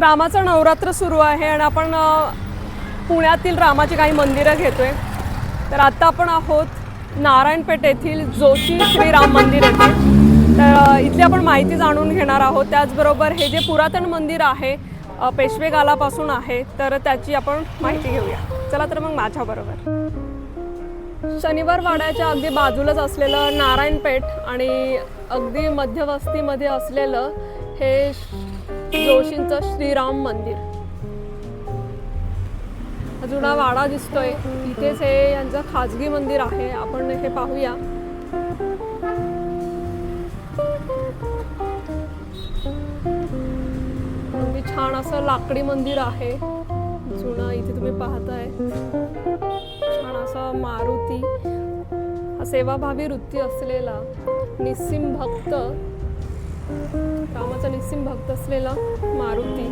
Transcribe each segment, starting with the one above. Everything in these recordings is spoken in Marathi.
रामाचं नवरात्र सुरू आहे आणि आपण पुण्यातील रामाची काही मंदिरं घेतो आहे तर आत्ता आपण आहोत नारायणपेठ येथील जोशी श्रीराम मंदिर येथे. तर इथली आपण माहिती जाणून घेणार आहोत. त्याचबरोबर हे जे पुरातन मंदिर आहे अ, पेशवे आहे तर त्याची आपण माहिती घेऊया. चला तर मग माझ्याबरोबर शनिवार वाड्याच्या अगदी बाजूलाच असलेलं नारायणपेठ आणि अगदी मध्यवस्तीमध्ये असलेलं हे जोशींचं श्रीराम मंदिर. जुना वाडा दिसतोय. इथेच हे यांचं खाजगी मंदिर आहे. आपण हे पाहूया. अगदी छान असं लाकडी मंदिर आहे. जुनं इथे तुम्ही पाहताय. छान असं मारुती सेवाभावी वृत्ती असलेला निस्सिम भक्त रामाचा निस्सिम भक्त असलेला मारुती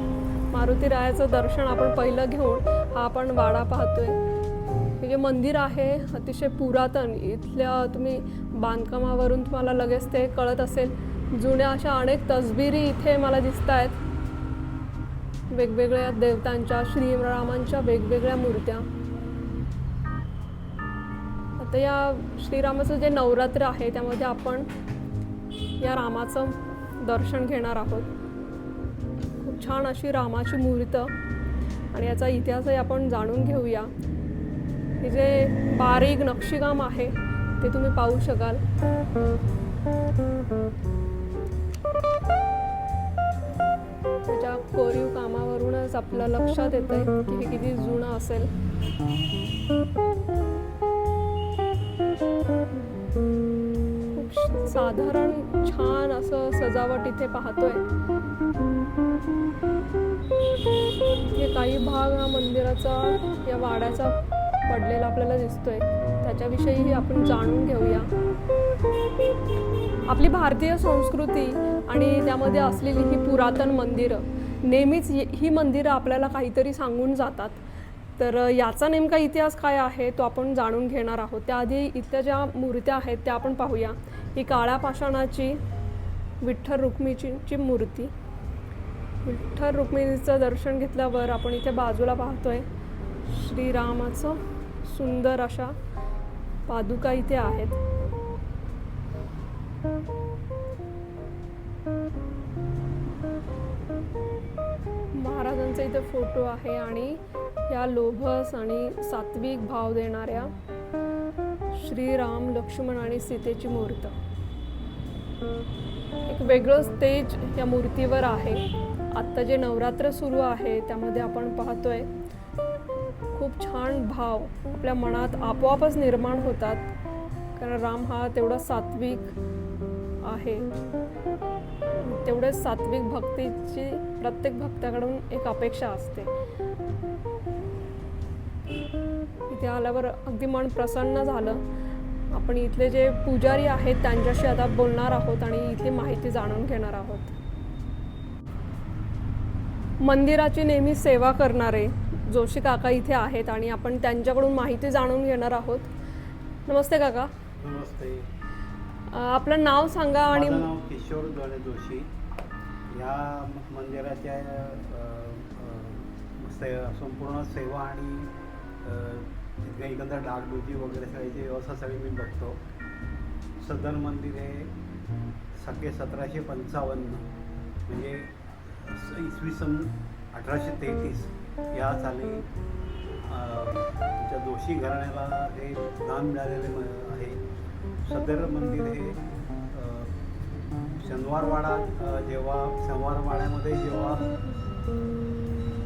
मारुती रायाचं दर्शन आपण पहिलं घेऊन हा आपण वाडा पाहतोय. हे जे मंदिर आहे अतिशय पुरातन इथल्या तुम्ही बांधकामावरून तुम्हाला लगेच ते कळत असेल. जुन्या अशा अनेक तसबिरी इथे मला दिसत आहेत वेगवेगळ्या देवतांच्या श्रीरामांच्या वेगवेगळ्या मूर्त्या. आता या श्रीरामाचं जे नवरात्र आहे त्यामध्ये आपण या रामाचं दर्शन घेणार आहोत. खूप छान अशी रामाची मूर्त आणि याचा इतिहासही आपण जाणून घेऊया. हे जे बारीक नक्षीकाम आहे ते तुम्ही पाहू शकाल. त्याच्या कोरीव कामावरूनच आपल्या लक्षात येतंय की हे किती जुनं असेल. साधारण छान असं सजावट इथे पाहतोय. हे काही भाग हा मंदिराचा या वाड्याचा पडलेला आपल्याला दिसतोय. त्याच्याविषयीही आपण जाणून घेऊया. आपली भारतीय संस्कृती आणि त्यामध्ये असलेली ही पुरातन मंदिरं नेहमीच ही मंदिरं आपल्याला काहीतरी सांगून जातात. तर याचा नेमका इतिहास काय आहे तो आपण जाणून घेणार आहोत. त्याआधी इथल्या ज्या मूर्त्या आहेत त्या आपण पाहूया. ही काळ्या पाषाणाची विठ्ठल रुक्मिणीची ची मूर्ती. विठ्ठल रुक्मिणीचं दर्शन घेतल्यावर आपण इथे बाजूला पाहतोय श्रीरामाचं सुंदर अशा पादुका इथे आहेत. महाराजांचा इथे फोटो आहे आणि या लोभस आणि सात्विक भाव देणाऱ्या श्रीराम लक्ष्मण आणि सीतेची मूर्त. एक वेगळंच तेज या मूर्तीवर आहे. आत्ता जे नवरात्र सुरू आहे त्यामध्ये आपण पाहतोय खूप छान भाव आपल्या मनात आपोआपच निर्माण होतात. कारण राम हा तेवढा सात्विक आहे. तेवढेच सात्विक भक्तीची प्रत्येक भक्ताकडून एक अपेक्षा असते. इथे आल्यावर अगदी मन प्रसन्न झालं. आपण इथले जे पुजारी आहेत त्यांच्याशी आता बोलणार आहोत आणि इथली माहिती जाणून घेणार आहोत. मंदिराची नेहमी सेवा करणारे जोशी काका इथे आहेत आणि आपण त्यांच्याकडून माहिती जाणून घेणार आहोत. नमस्ते काका. नमस्ते. आपलं नाव सांगा आणि नाव किशोर दोळे जोशी. या मंदिराच्या संपूर्ण सेवा आणि तिथे एकंदर डागडुजी वगैरे सगळ्याची व्यवस्था सगळी मी बघतो. सदर मंदिर हे सके सतराशे पंचावन्न म्हणजे इसवी सन अठराशे तेहतीस या साली अ, आमच्या जोशी घराण्याला हे दान मिळालेले म- आहे. सदर मंदिर हे शनिवारवाडा जेव्हा शनिवारवाड्यामध्ये जेव्हा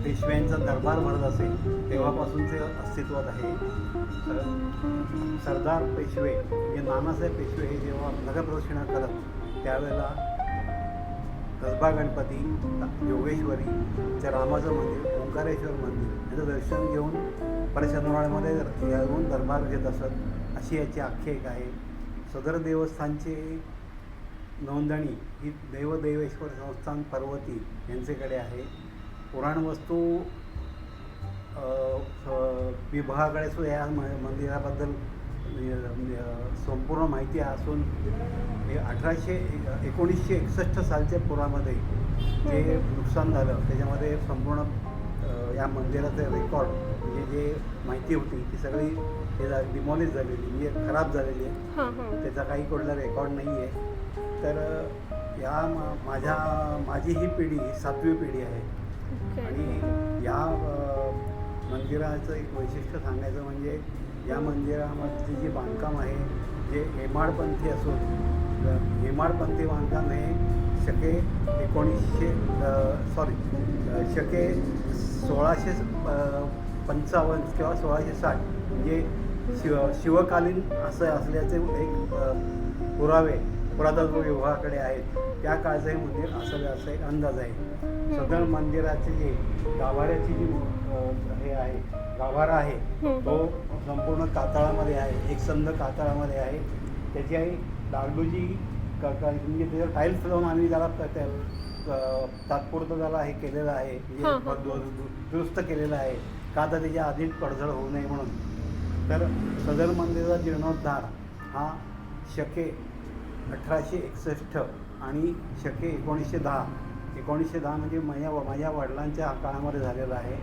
पेशव्यांचा दरबार भरत असेल तेव्हापासून ते अस्तित्वात आहे. सरदार पेशवे म्हणजे नानासाहेब पेशवे हे जेव्हा नगरप्रदक्षिणा करत त्यावेळेला कसबा गणपती योगेश्वरी त्या रामाचं मंदिर ओंकारेश्वर मंदिर याचं दर्शन घेऊन परत येऊन दरबार घेत असत अशी याची आख्यायिका आहे. सदर देवस्थानचे नोंदणी ही देवदेवेश्वर संस्थान पर्वती यांच्याकडे आहे. पुराणवस्तू विभागाकडे सुद्धा या म- मंदिराबद्दल संपूर्ण माहिती असून हे अठराशे एकोणीसशे एकसष्ट सालच्या पुरामध्ये जे नुकसान झालं त्याच्यामध्ये संपूर्ण या मंदिराचं रेकॉर्ड म्हणजे जे माहिती होती ती सगळी हे डिमॉलिश झालेली म्हणजे खराब झालेली आहे. त्याचा काही कुठला रेकॉर्ड नाही आहे. तर या मा- माझ्या माझी ही पिढी सातवी पिढी आहे. आणि या मंदिराचं एक वैशिष्ट्य सांगायचं म्हणजे या मंदिरामध्ये जे बांधकाम आहे जे हेमाडपंथी असून हेमाडपंथी बांधकाम हे शके एकोणीसशे सॉरी शके सोळाशे पंचावन्न किंवा सोळाशे साठ म्हणजे शिव शिवकालीन असं असल्याचे एक पुरावे पुरातत्व विभागाकडे आहेत. त्या काळचं हे मंदिर असावे असा एक अंदाज आहे. सदर मंदिराचे जे गाभाऱ्याची जी हे आहे गाभारा आहे. तो संपूर्ण कातळामध्ये आहे. एक संद कातळामध्ये आहे. त्याची आहे डागडूजी म्हणजे त्याच्यावर टाईल्स लावून आम्ही त्याला तात्पुरतं त्याला हे केलेलं आहे. म्हणजे दुरुस्त केलेलं आहे. का तर त्याच्या आधीच पडझड होऊ नये म्हणून. तर सदर मंदिराचा जीर्णोद्धार हा शके अठराशे एकसष्ट आणि शके एकोणीसशे दहा. एकोणीसशे दहा म्हणजे माझ्या माझ्या वडिलांच्या काळामध्ये झालेलं आहे.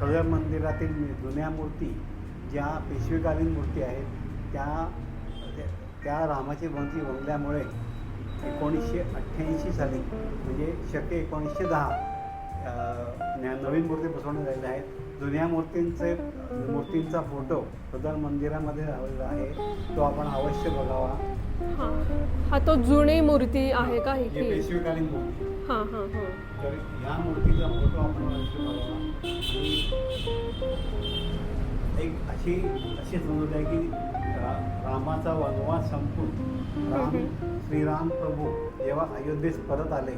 सदर मंदिरातील जुन्या मूर्ती ज्या पेशवेकालीन मूर्ती आहेत त्या त्या- रामाची भंती बनल्यामुळे एकोणीसशे अठ्ठ्याऐंशी साली म्हणजे शके एकोणीसशे दहा नवीन मूर्ती बसवण्यात आलेल्या आहेत. जुन्या मूर्तींचे मूर्तींचा फोटो सदर मंदिरामध्ये लावलेला आहे. तो आपण अवश्य बघावा. हां. हा तो जुनी मूर्ती आहे का हे? ही पेशवेकालीन मूर्ती. हां हां हां. तर या मूर्तीचा फोटो आपण अवश्य बघावा. आणि एक अशी अशी समजूत आहे की रा- रामाचा वनवास संपून राम श्रीराम प्रभू जेव्हा अयोध्येस परत आले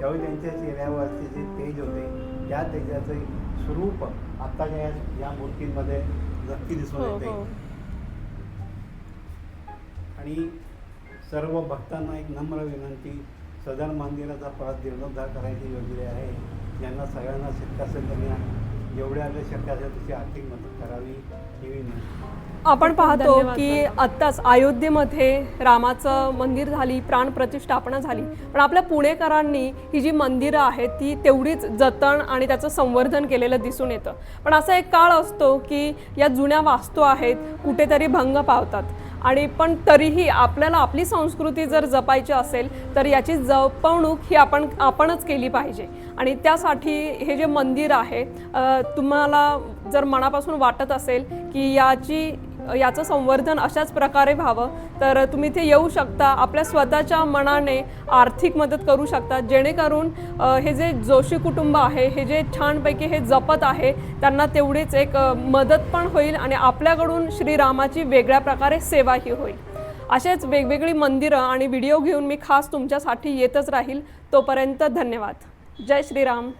त्यावेळी त्यांच्या चेहऱ्यावरचे जे तेज होते त्या तेजाचे स्वरूप आत्ताच्या या या मूर्तींमध्ये नक्की दिसून हो येते. हो. आणि सर्व भक्तांना एक नम्र विनंती सदर मंदिराचा परत जीर्णोद्धार करायची योजना आहे. यांना सगळ्यांना शक्य असेल त्यांनी जेवढे आपले शक्य असेल तशी आर्थिक मदत करावी. आपण पाहतो की आत्ताच अयोध्येमध्ये रामाचं मंदिर झाली प्राणप्रतिष्ठापना झाली. पण आपल्या पुणेकरांनी ही जी मंदिरं आहेत ती तेवढीच जतन आणि त्याचं संवर्धन केलेलं दिसून येतं. पण असा एक काळ असतो की या जुन्या वास्तू आहेत कुठेतरी भंग पावतात. आणि पण तरीही आपल्याला आपली संस्कृती जर जपायची असेल तर याची जपवणूक ही आपण आपणच केली पाहिजे. आणि त्यासाठी हे जे मंदिर आहे तुम्हाला जर मनापासून वाटत असेल की याची याचं संवर्धन अशाच प्रकारे व्हावं. तर तुम्ही इथे येऊ शकता आपल्या स्वतःच्या मनाने आर्थिक मदत करू शकता. जेणेकरून हे जे जोशी कुटुंब आहे हे जे छानपैकी हे जपत आहे त्यांना तेवढीच एक मदत पण होईल आणि आपल्याकडून श्रीरामाची वेगळ्या प्रकारे सेवाही होईल. असेच वेगवेगळी मंदिरं आणि व्हिडिओ घेऊन मी खास तुमच्यासाठी येतच राहील. तोपर्यंत धन्यवाद. जय श्रीराम.